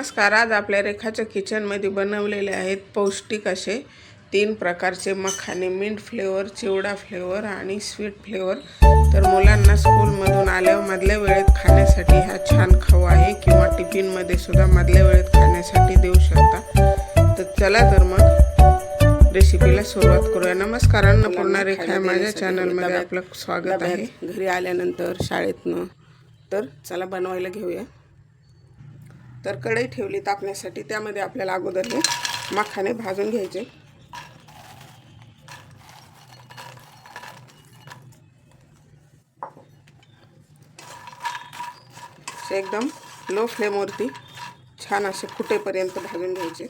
नमस्कार. आज आपल्या रेखाच्या किचनमध्ये बनवलेले आहेत पौष्टिक असे तीन प्रकारचे मखाने. मिंट फ्लेवर चिवडा फ्लेवर आणि स्वीट फ्लेवर तर मुलांना स्कूलमधून आल्यावर मधल्या वेळेत खाण्यासाठी हा छान खाऊ आहे किंवा टिफिनमध्ये सुद्धा मधल्या वेळेत खाण्यासाठी देऊ शकता. तर चला तर मग रेसिपीला सुरुवात करूया. नमस्कार अन्नपूर्णा रेखा आहे माझ्या चॅनलमध्ये आपलं स्वागत आहे. घरी आल्यानंतर शाळेतनं तर चला बनवायला घेऊया. तर कढई ठेवली तापण्यासाठी त्यामध्ये आपल्याला अगोदर हे मखाने भाजून घ्यायचे. असे एकदम लो फ्लेमवरती छान असे फुटेपर्यंत भाजून घ्यायचे.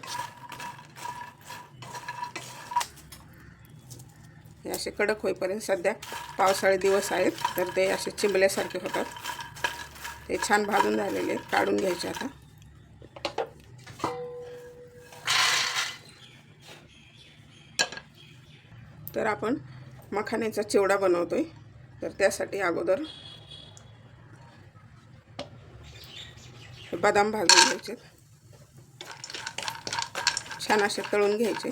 हे असे कडक होईपर्यंत सध्या पावसाळे दिवस आहेत तर ते असे चिंबल्यासारखे होतात. ते छान भाजून झालेले आहेत काढून घ्यायचे आता. तर आपण मखाण्याचा चिवडा बनवतो आहे तर त्यासाठी अगोदर बदाम भाजून घ्यायचे. छान असे तळून घ्यायचे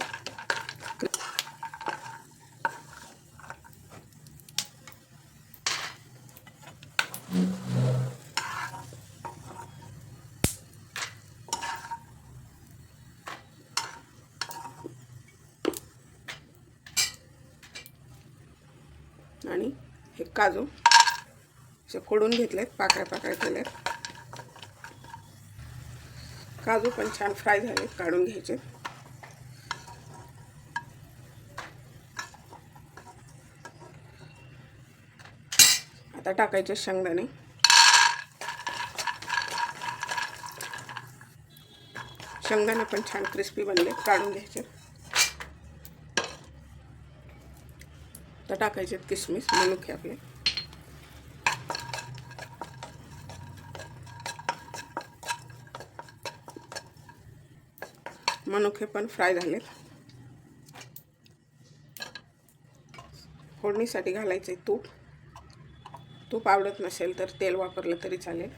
आणि हे काजू. असे फोडून घेतलेत पाकळ्या पाकळ्या केल्यात. काजू पण छान फ्राय झाले काढून घ्यायचे. आता टाकायचे शेंगदाणे. शेंगदाणे पण छान क्रिस्पी बनले काढून घ्यायचे. तर टाकायचे आहेत किसमिस मनुके आपले. मनुके पण फ्राय झालेत. फोडणीसाठी घालायचे तूप. तूप आवडत नसेल तर तेल वापरलं तरी चालेल.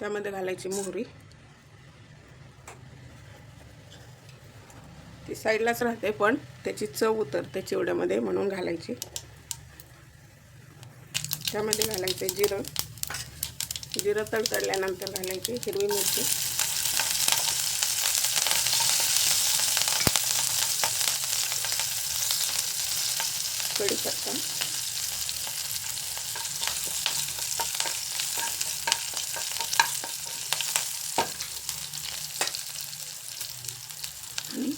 त्यामध्ये घालायची मोहरी. ती साईडलाच राहते पण त्याची चव उतरते चिवड्यामध्ये म्हणून घालायची. त्यामध्ये घालायचे जिरं. जिरं तडतडल्यानंतर घालायची हिरवी मिरची. कढीपत्ता आणि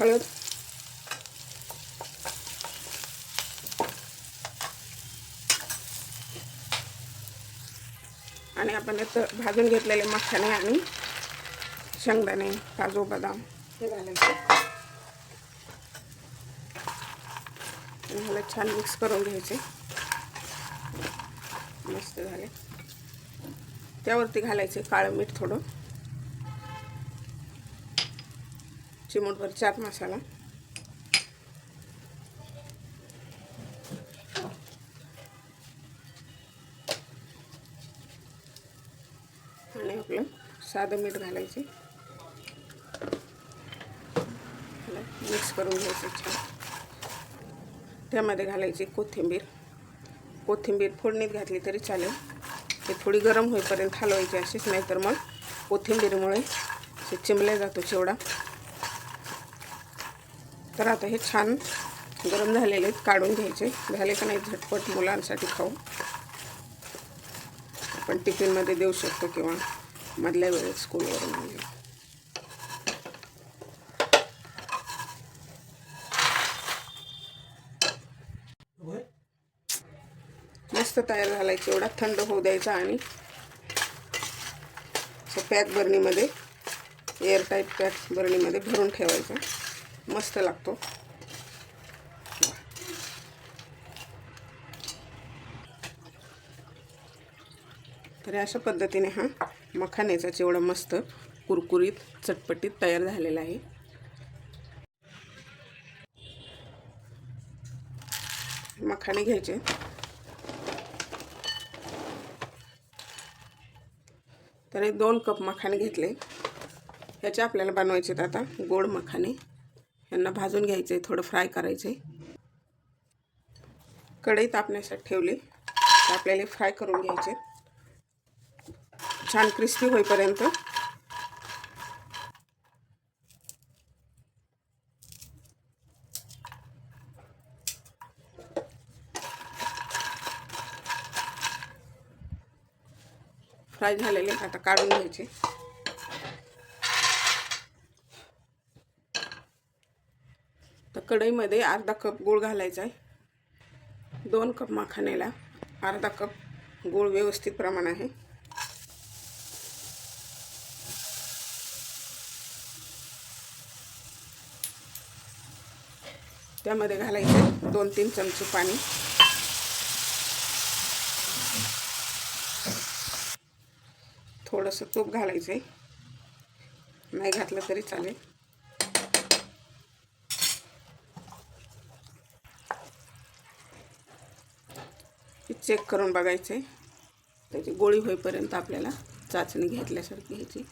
हळद आणि आपण यात भाजून घेतलेले मखाने आणि शेंगदाणे काजू बदाम हे घालायचे. ह्याला छान मिक्स करून घ्यायचे. मस्त झाले. त्यावरती घालायचे काळं मीठ थोडं. चिमूटभर चाट मसाला. आणि आपलं साधं मीठ घालायचे. मिक्स करून घ्यायचं छान. त्यामध्ये घालायची कोथिंबीर. कोथिंबीर फोडणीत घातली तरी चालेल. ते थोडी गरम होईपर्यंत हलवायची अशीच नाहीतर मग कोथिंबीरमुळे ते चिमल्या जातो चिवडा. तर आता हे छान गरम झालेले आहेत काढून घ्यायचे. झाले का नाही झटपट मुलांसाठी खाऊ. आपण टिफिनमध्ये देऊ शकतो किंवा मधल्या वेळेत स्कूलवरून आणले मस्त तयार झालायचं एवढा थंड होऊ द्यायचा आणि असं पॅक बरणीमध्ये एअरटाईट पॅक बरणीमध्ये भरून ठेवायचं. मस्त लागतो. तर अशा पद्धतीने हा मखाण्याचा चिवडा मस्त कुरकुरीत चटपटीत तयार झालेला आहे. मखाने घ्यायचे. तर एक दोन कप मखाने घेतले. ह्याचे आपल्याला बनवायचे आहेत आता गोड मखाने यांना भाजून घ्यायचं आहे थोडं फ्राय करायचं आहे कढई तापण्यासाठी ठेवली. तर आपल्याला फ्राय करून घ्यायचे छान क्रिस्पी होईपर्यंत. फ्राय झालेले आता काढून घ्यायचे. कढईमध्ये अर्धा कप गूळ घालायचा आहे. दोन कप माखाण्याला अर्धा कप गूळ व्यवस्थित प्रमाण आहे. त्यामध्ये घालायचं दोन तीन चमचे पाणी. थोडंसं तूप घालायचं आहे नाही घातलं तरी चालेल. चेक करून बघायचं आहे त्याची गोळी होईपर्यंत आपल्याला चाचणी घेतल्यासारखी ह्याची.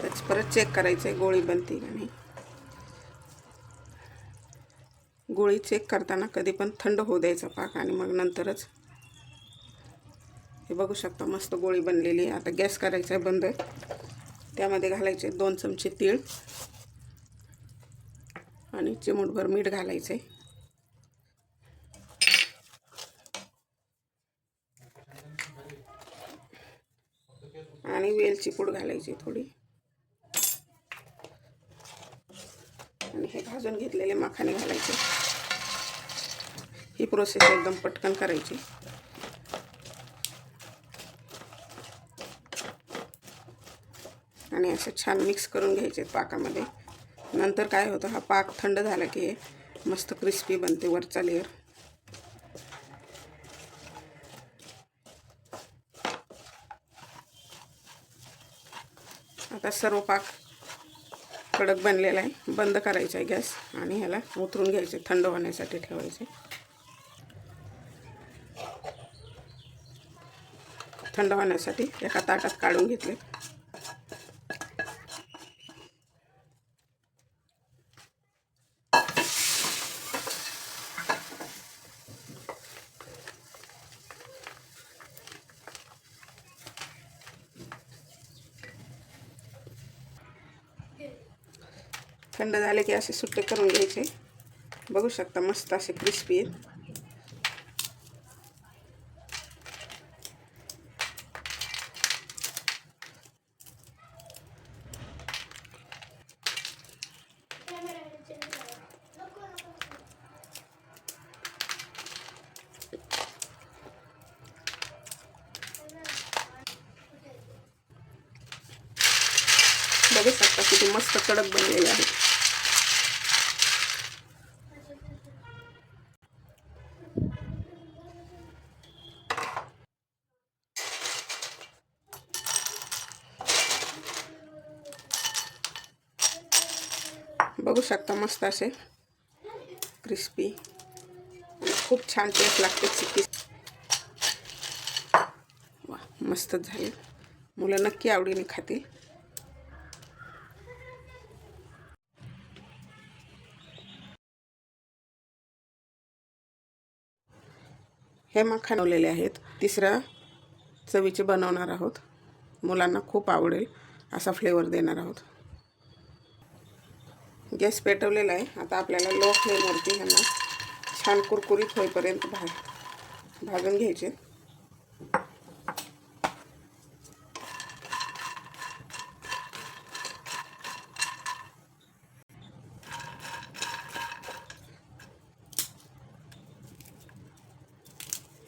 त्याच परत चेक करायचं आहे गोळी बनते का नाही गोळी चेक करताना कधी पण थंड होऊ द्यायचा पाक आणि मग नंतरच. हे बघू शकता मस्त गोळी बनलेली आहे. आता गॅस करायचा आहे बंद. त्यामध्ये घालायचे दोन चमचे तीळ. आणि चिमूटभर मीठ घालायचं आहे आणि वेलची पूड घालायची थोडी. आणि हे भाजून घेतलेले मखाने घालायचे. ही प्रोसेस एकदम पटकन करायची. आणि असं छान मिक्स करून घ्यायचे पाकामध्ये. नंतर काय होतं हा पाक थंड झाला की मस्त क्रिस्पी बनते वरचा लेअर आता सर्व पाक कडक बनलेला आहे. बंद करायचा आहे गॅस आणि ह्याला उतरून घ्यायचे थंड होण्यासाठी ठेवायचे. थंड होण्यासाठी एका ताटात काढून घेतले. थंड झाले की असे सुट्टे करून घ्यायचे. बघू शकता मस्त असे क्रिस्पी आहेत. बघू शकता किती मस्त कडक बनलेले आहे मस्त असे. क्रिस्पी खूप छान टेस्ट लागते चिक्की. वा मस्तच झाले. मुलं नक्की आवडीने खातील. हे मग खाणवलेले आहेत. तिसऱ्या चवीचे बनवणार आहोत. मुलांना खूप आवडेल. असा फ्लेवर देणार आहोत. गॅस पेटवलेला आहे. आता आपल्याला लो फ्लेमवरती ह्यांना छान कुरकुरीत होईपर्यंत भा भाजून घ्यायचे.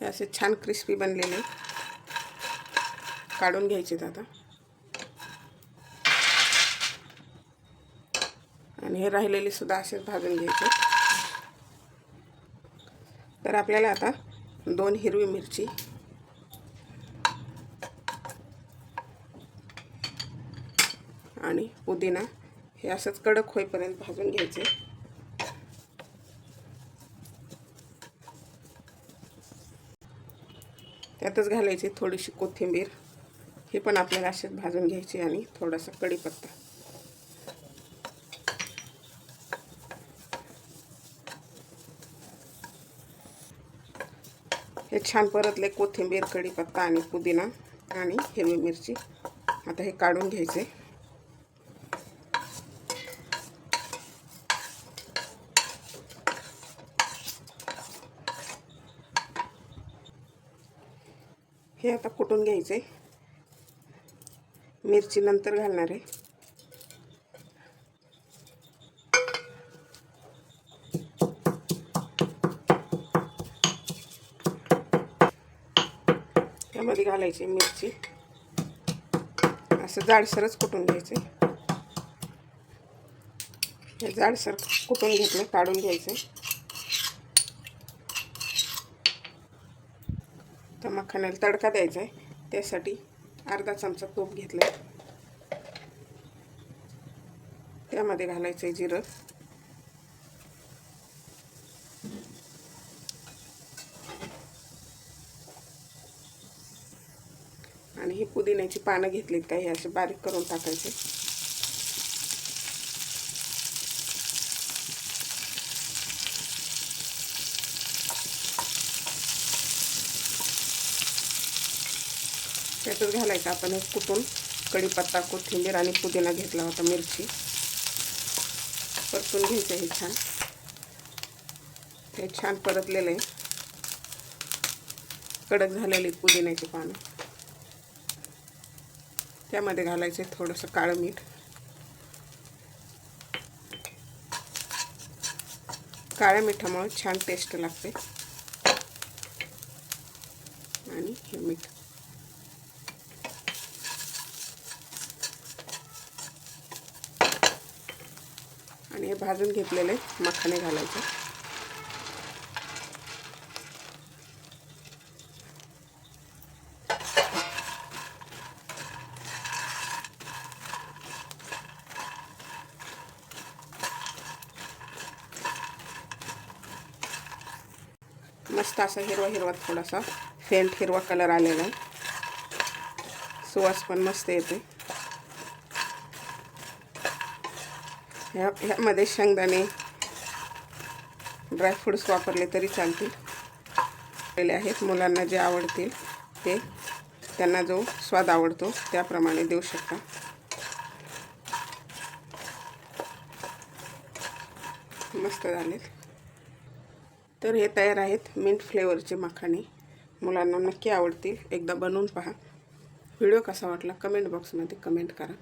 हे असे छान क्रिस्पी बनलेले. काढून घ्यायचे आता. आणि हे राहिलेले सुद्धा असेच भाजून घ्यायचे. तर आपल्याला आता दोन हिरवी मिरची आणि पुदिना हे असंच कडक होईपर्यंत भाजून घ्यायचे. त्यातच घालायची थोडीशी कोथिंबीर हे पण आपल्याला असेच भाजून घ्यायचे आणि थोडासा कढीपत्ता. हे छान परतले कोथिंबीर कढीपत्ता आणि पुदिना आणि हिरवी मिरची. आता हे काढून घ्यायचे. हे आता कुटून घ्यायचे. मिरची नंतर घालणार आहे त्यामध्ये घालायची मिरची. असं जाडसरच कुटून घ्यायचे. हे जाडसर कुटून घेतलं काढून घ्यायचं. तर मखाण्याला तडका द्यायचा आहे. त्यासाठी अर्धा चमचा तूप घेतलं त्यामध्ये घालायचं आहे जिरं. आणि ही पुदिन्याची पानं घेतलीत का असे बारीक करून टाकायचे. त्यातच घालायचं आपण हे कुटून कढीपत्ता कोथिंबीर आणि पुदिना घेतला होता मिरची. परतून घ्यायचं हे छान. हे छान परतलेलं आहे. कडक झालेली पुदिन्याची पानं. त्यामध्ये घालायचं थोडंसं काळं मीठ. काळ्या मिठामुळे छान टेस्ट लागते. आणि हे मीठ. आणि हे भाजून घेतलेले मखाने घालायचे. मस्त असा हिरवा हिरवा थोडासा फेंट हिरवा कलर आलेला आहे. सुवास पण मस्त येते ह्या ह्यामध्ये शेंगदाणे ड्रायफ्रूट्स वापरले तरी चालतील. आहेत मुलांना जे आवडतील ते त्यांना जो स्वाद आवडतो त्याप्रमाणे देऊ शकता. मस्त झालेत. तर हे तयार आहेत मिंट फ्लेवरचे मखाणे. मुलांना नक्की आवडतील. एकदा बनवून पहा. व्हिडिओ कसा वाटला? कमेंट बॉक्समध्ये कमेंट करा.